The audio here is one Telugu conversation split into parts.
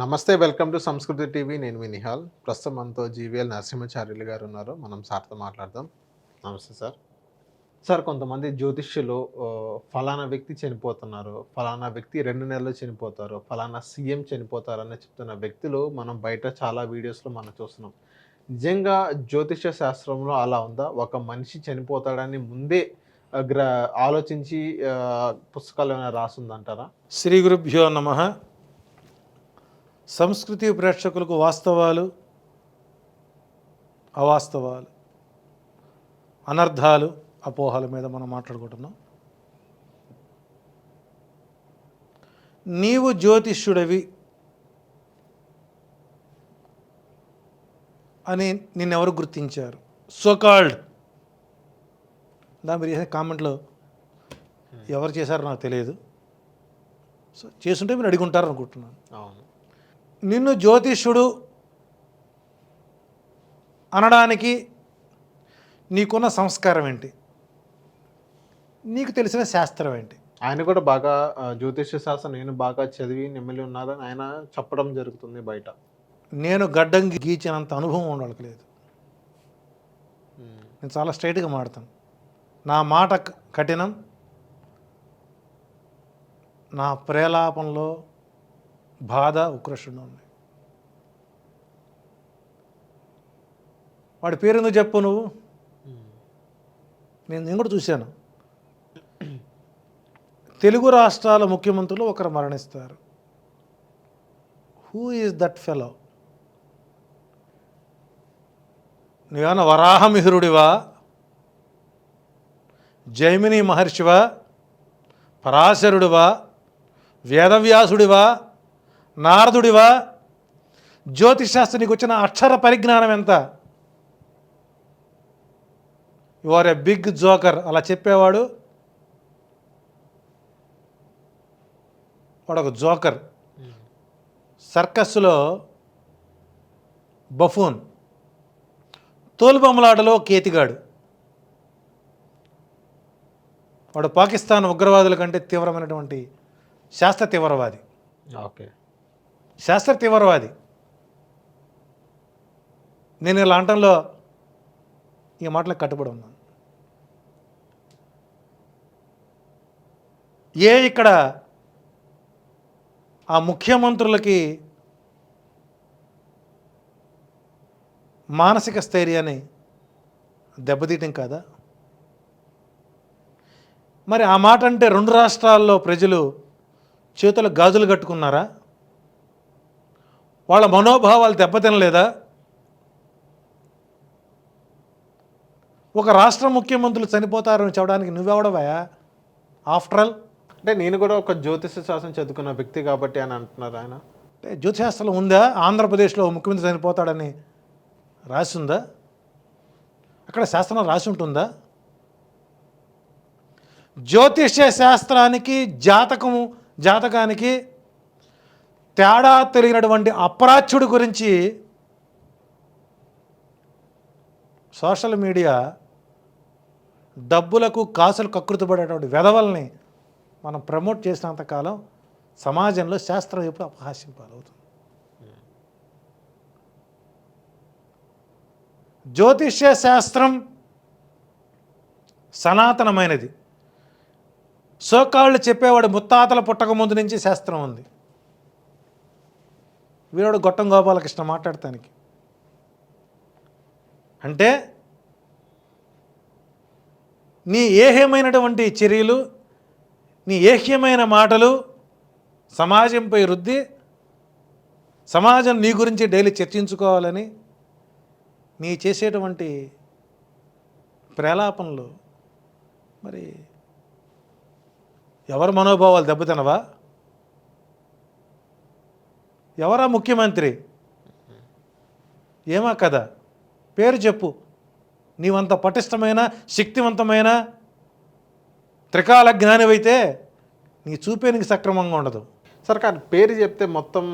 నమస్తే వెల్కమ్ టు సంస్కృతి టీవీ. నేను మీ నిహాల్. ప్రస్తుతం మనతో జీవీఎల్ నరసింహాచార్యులు గారు ఉన్నారు. మనం సార్తో మాట్లాడదాం. నమస్తే సార్. సార్ కొంతమంది జ్యోతిష్యులు ఫలానా వ్యక్తి చనిపోతున్నారు. ఫలానా వ్యక్తి రెండు నెలలు చనిపోతారు. ఫలానా సీఎం చనిపోతారని చెప్తున్న వ్యక్తులు మనం బయట చాలా వీడియోస్లో మనం చూస్తున్నాం. నిజంగా జ్యోతిష శాస్త్రంలో అలా ఉందా? ఒక మనిషి చనిపోతాడని ముందే గ్ర ఆలోచించి పుస్తకాలు ఏమైనా రాసిందంటారా? శ్రీ గురుభ్యో నమ. సంస్కృతి ప్రేక్షకులకు వాస్తవాలు అవాస్తవాలు అనర్థాలు అపోహల మీద మనం మాట్లాడుకుంటున్నాం. నీవు జ్యోతిష్యుడవి అని నిన్నెవరు గుర్తించారు? సోకాల్డ్. దా మీరు చేసే కామెంట్లో ఎవరు చేశారో నాకు తెలియదు. సో చేస్తుంటే మీరు అడిగి ఉంటారు అనుకుంటున్నాను అవును. నిన్ను జ్యోతిష్యుడు అనడానికి నీకున్న సంస్కారం ఏంటి? నీకు తెలిసిన శాస్త్రం ఏంటి? ఆయన కూడా బాగా జ్యోతిష్య శాస్త్రం నేను బాగా చదివి నెమ్మలి ఉన్నారని ఆయన చెప్పడం జరుగుతుంది బయట. నేను గడ్డం గీచినంత అనుభవం ఉండడానికి లేదు. నేను చాలా స్ట్రైట్గా మాడతాను. నా మాట కఠినం. నా ప్రేలాపంలో బాధ ఉక్రోషణ ఉన్నాయి. వాడి పేరు ఎందుకు చెప్పు నువ్వు? నేను నేను కూడా చూశాను. తెలుగు రాష్ట్రాల ముఖ్యమంత్రులు ఒకరు మరణిస్తారు. హూ ఈజ్ దట్ ఫెలో నువ్వేమన్నా వరాహమిహిరుడివా? జైమిని మహర్షివా? పరాశరుడివా? వేదవ్యాసుడివా? నారదుడివా? జ్యోతిశాస్త్రం నీకు వచ్చిన అక్షర పరిజ్ఞానం ఎంత? You are a big joker అలా చెప్పేవాడు? వాడు ఒక జోకర్ సర్కస్లో బఫూన్ తోలుబొమ్మలాటలో కేతిగాడు. వాడు పాకిస్తాన్ ఉగ్రవాదుల కంటే తీవ్రమైనటువంటి శాస్త్ర తీవ్రవాది. ఓకే. శాస్త్ర తీవ్రవాది నేను ఇలా అంటంలో ఈ మాటలకు కట్టుబడి ఉన్నాను. ఏ ఇక్కడ ఆ ముఖ్యమంత్రులకి మానసిక స్థైర్యాన్ని దెబ్బతీయటం కాదా? మరి ఆ మాట అంటే రెండు రాష్ట్రాల్లో ప్రజలు చేతుల గాజులు కట్టుకున్నారా? వాళ్ళ మనోభావాలు దెబ్బతినలేదా? ఒక రాష్ట్ర ముఖ్యమంత్రులు చనిపోతారని చెప్పడానికి నువ్వెవడవయా ఆఫ్టర్ ఆల్ అంటే నేను కూడా ఒక జ్యోతిష శాస్త్రం చదువుకున్న వ్యక్తి కాబట్టి అని అంటున్నారు ఆయన. అంటే జ్యోతిశాస్త్రం ఉందా? ఆంధ్రప్రదేశ్లో ముఖ్యమంత్రి చనిపోతాడని రాసి ఉందా అక్కడ శాస్త్రం రాసి ఉంటుందా జ్యోతిష్య శాస్త్రానికి జాతకము జాతకానికి తేడా తెలియనటువంటి అప్రాచ్యుడి గురించి సోషల్ మీడియా డబ్బులకు కాసులు కకృతిపడేటువంటి వెధవల్ని మనం ప్రమోట్ చేసినంతకాలం సమాజంలో శాస్త్రం ఎప్పుడు అపహాస్యం పాలవుతుంది. జ్యోతిష్య శాస్త్రం సనాతనమైనది. సోకాళ్ళు చెప్పేవాడు ముత్తాతల పుట్టక ముందు నుంచి శాస్త్రం ఉంది. వీరుడు గొట్టం గోపాలకృష్ణ మాట్లాడటానికి. అంటే నీ ఏహ్యమైనటువంటి చర్యలు నీ ఏహ్యమైన మాటలు సమాజంపై రుద్ది సమాజం నీ గురించి డైలీ చర్చించుకోవాలని నీ చేసేటువంటి ప్రేలాపనలు మరి ఎవరి మనోభావాలు దెబ్బతినవా? ఎవరా ముఖ్యమంత్రి? ఏమా కదా పేరు చెప్పు. నీవంత పటిష్టమైన శక్తివంతమైన త్రికాల జ్ఞానివైతే నీ చూపే నీకు సక్రమంగా ఉండదు. సర్కార్ పేరు చెప్తే మొత్తం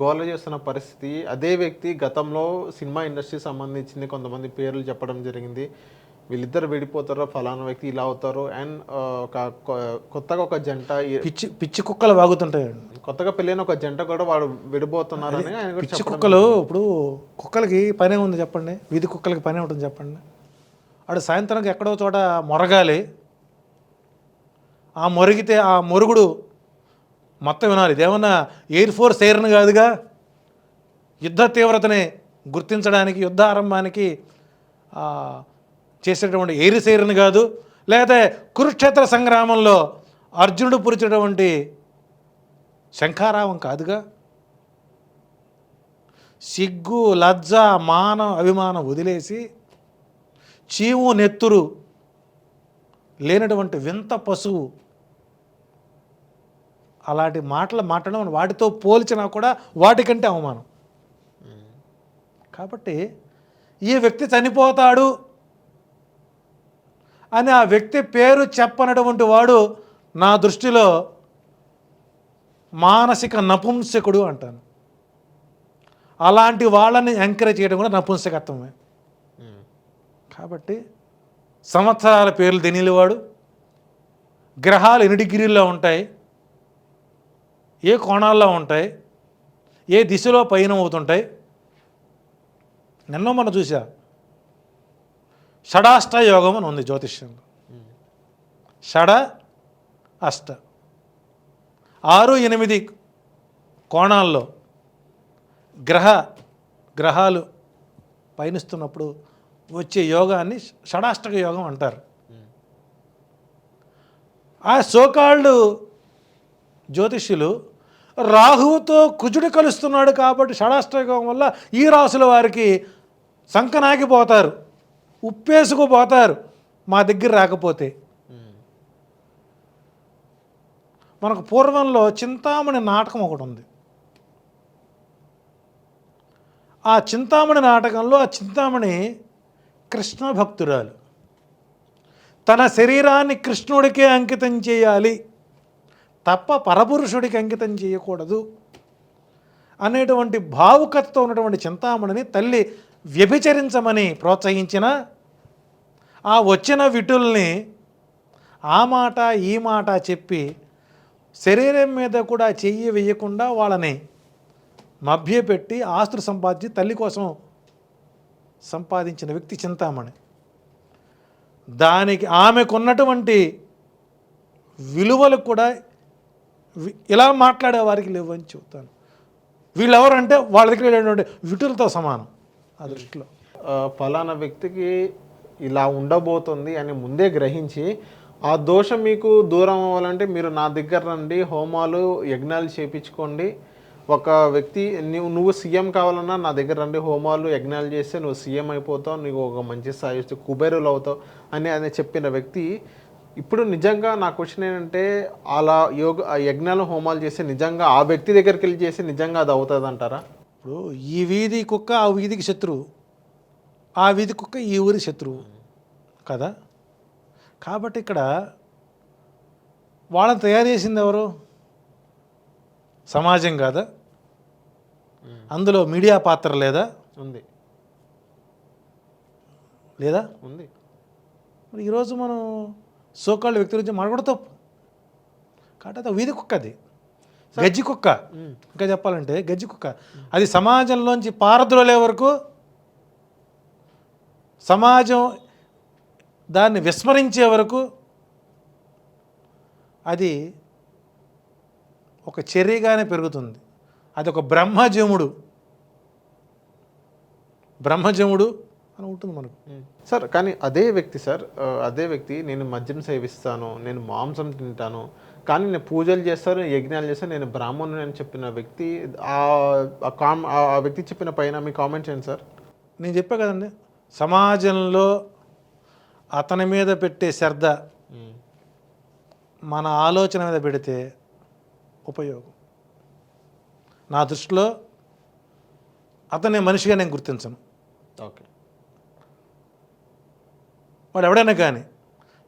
గోల చేస్తున్న పరిస్థితి. అదే వ్యక్తి గతంలో సినిమా ఇండస్ట్రీ సంబంధించింది కొంతమంది పేర్లు చెప్పడం జరిగింది. వీళ్ళిద్దరు విడిపోతారో ఫలానా వ్యక్తి ఇలా అవుతారు అండ్ ఒక కొత్తగా ఒక జంట పిచ్చి పిచ్చి కుక్కలు వాగుతుంటాయండి కొత్తగా పెళ్ళైన ఒక జంట కూడా వాడు విడిపోతున్నారని ఆయన కూడా పిచ్చి కుక్కలు ఇప్పుడు కుక్కలకి పనే ఉంది చెప్పండి. వీధి కుక్కలకి పనే ఉంటుంది చెప్పండి. ఆడు సాయంత్రానికి ఎక్కడో చోట మొరగాలి. ఆ మొరిగితే ఆ మొరుగుడు మొత్తం వినాలి. ఇదేమన్నా ఎయిర్ ఫోర్స్ ఎయిర్ని కాదుగా? యుద్ధ తీవ్రతని గుర్తించడానికి యుద్ధ ఆరంభానికి ఆ, చేసేటటువంటి ఎయిర్ సేరుని కాదు లేదా కురుక్షేత్ర సంగ్రామంలో అర్జునుడు పురిచేటువంటి శంఖారావం కాదుగా. సిగ్గు లజ్జ మానం అభిమానం వదిలేసి చీము నెత్తురు లేనటువంటి వింత పశువు అలాంటి మాటలు మాట్లాడడం వాటితో పోల్చినా కూడా వాటికంటే అవమానం. కాబట్టి ఈ వ్యక్తి చనిపోతాడు అని ఆ వ్యక్తి పేరు చెప్పనటువంటి వాడు నా దృష్టిలో మానసిక నపుంసకుడు అంటాను. అలాంటి వాళ్ళని ఎంకరేజ్ చేయడం కూడా నపుంసకత్వమే. కాబట్టి సంవత్సరాల పేర్లు తెలియనివాడు గ్రహాలు ఎన్ని డిగ్రీల్లో ఉంటాయి ఏ కోణాల్లో ఉంటాయి ఏ దిశలో పయనం అవుతుంటాయి నిన్న మనం చూసా షడాష్ట యోగం అని ఉంది జ్యోతిష్యంలో. షడ అష్ట. ఆరు ఎనిమిది కోణాల్లో గ్రహ గ్రహాలు పయనిస్తున్నప్పుడు వచ్చే యోగాన్ని షడాష్టక యోగం అంటారు. ఆ సోకాళ్ళు జ్యోతిష్యులు రాహువుతో కుజుడు కలుస్తున్నాడు కాబట్టి షడాష్టక యోగం వల్ల ఈ రాసుల వారికి సంకనాగిపోతారు. ఉప్పేసుకుపోతారు. మా దగ్గర రాకపోతే. మనకు పూర్వంలో చింతామణి నాటకం ఒకటి ఉంది. ఆ చింతామణి నాటకంలో ఆ చింతామణి కృష్ణ భక్తురాలు. తన శరీరాన్ని కృష్ణుడికే అంకితం చేయాలి. తప్ప పరపురుషుడికి అంకితం చేయకూడదు. అనేటువంటి భావుకతతో ఉన్నటువంటి చింతామణిని తల్లి వ్యభిచరించమని ప్రోత్సహించిన ఆ వచ్చిన విటుల్ని ఆ మాట ఈ మాట చెప్పి శరీరం మీద కూడా చెయ్యి వేయకుండా వాళ్ళని మభ్యపెట్టి ఆస్తులు సంపాదించి తల్లి కోసం సంపాదించిన వ్యక్తి చింతామణి. దానికి ఆమెకున్నటువంటి విలువలు కూడా ఇలా మాట్లాడే వారికి లేవు అని చెబుతాను. వీళ్ళు ఎవరంటే వాళ్ళ దగ్గర విటులతో సమానం. ఆ దృష్టిలో ఫలానా వ్యక్తికి ఇలా ఉండబోతుంది అని ముందే గ్రహించి ఆ దోషం మీకు దూరం అవ్వాలంటే మీరు నా దగ్గర రండి హోమాలు యజ్ఞాలు చేపించుకోండి. ఒక వ్యక్తి నువ్వు నువ్వు సీఎం కావాలన్నా నా దగ్గర రండి హోమాలు యజ్ఞాలు చేస్తే నువ్వు సీఎం అయిపోతావు నీకు ఒక మంచి స్థాయి వస్తే కుబేరులు అవుతావు అని అని చెప్పిన వ్యక్తి ఇప్పుడు నిజంగా నా క్వశ్చన్ ఏంటంటే అలా యోగ యజ్ఞాలు హోమాలు చేస్తే నిజంగా ఆ వ్యక్తి దగ్గరికి వెళ్ళి చేస్తే నిజంగా అది అవుతుంది అంటారా ఇప్పుడు ఈ వీధి కుక్క ఆ వీధికి శత్రువు. ఆ వీధి కుక్క ఈ ఊరి శత్రువు. కదా? కాబట్టి ఇక్కడ వాళ్ళని తయారు చేసింది ఎవరు? సమాజం కాదా? అందులో మీడియా పాత్ర లేదా? ఉంది. లేదా? ఉంది. మరి ఈరోజు మనం సోకాళ్ళ వ్యక్తి గురించి మాట్లాడ తప్పు కాబట్టి అది వీధి కుక్క అది. గజ్జి కుక్క. ఇంకా చెప్పాలంటే గజ్జి కుక్క. అది సమాజంలోంచి పారద్రోలే వరకు సమాజం దాన్ని విస్మరించే వరకు అది ఒక చర్యగానే పెరుగుతుంది. అది ఒక బ్రహ్మజముడు. బ్రహ్మజముడు అని ఉంటుంది మనకు. సార్ కానీ అదే వ్యక్తి సార్ అదే వ్యక్తి నేను మద్యం సేవిస్తాను నేను మాంసం తింటాను కానీ నేను పూజలు చేస్తాను యజ్ఞాలు చేస్తాను నేను బ్రాహ్మణుని అని చెప్పిన వ్యక్తి ఆ వ్యక్తి చెప్పిన పైన మీ కామెంట్ చేయండి సార్. నేను చెప్పా కదండి సమాజంలో అతని మీద పెట్టే శ్రద్ధ మన ఆలోచన మీద పెడితే ఉపయోగం. నా దృష్టిలో అతని మనిషిగా నేను గుర్తించను. ఓకే. వాడు ఎవడైనా కానీ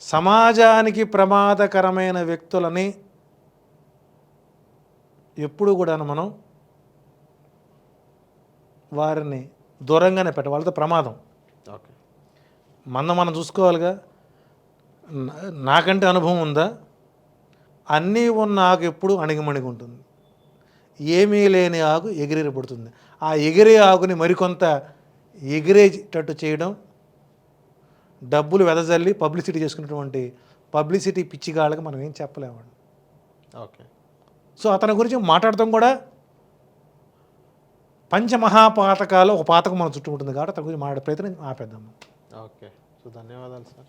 సమాజానికి ప్రమాదకరమైన వ్యక్తులని ఎప్పుడు కూడా మనం వారిని దూరంగానే పెట్ట వాళ్ళతో ప్రమాదం. ఓకే. మన మనం చూసుకోవాలిగా. నాకంటే అనుభవం ఉందా? అన్నీ ఉన్న ఆకు ఎప్పుడు అణిగిమణిగి ఉంటుంది ఏమీ లేని ఆకు ఎగిరి పడుతుంది ఆ ఎగిరే ఆకుని మరికొంత ఎగిరేటట్టు చేయడం డబ్బులు వెదజల్లి పబ్లిసిటీ చేసుకున్నటువంటి పబ్లిసిటీ పిచ్చిగాళ్ళకి మనం ఏం చెప్పలేమండి. ఓకే. సో అతని గురించి మాట్లాడటం కూడా పంచమహాపాతకాలు ఒక పాతకం మన చుట్టూ ఉంటుంది కాబట్టి అతని గురించి మాట్లాడే ప్రయత్నం ఆపేద్దాం. ఓకే. సో ధన్యవాదాలు సార్.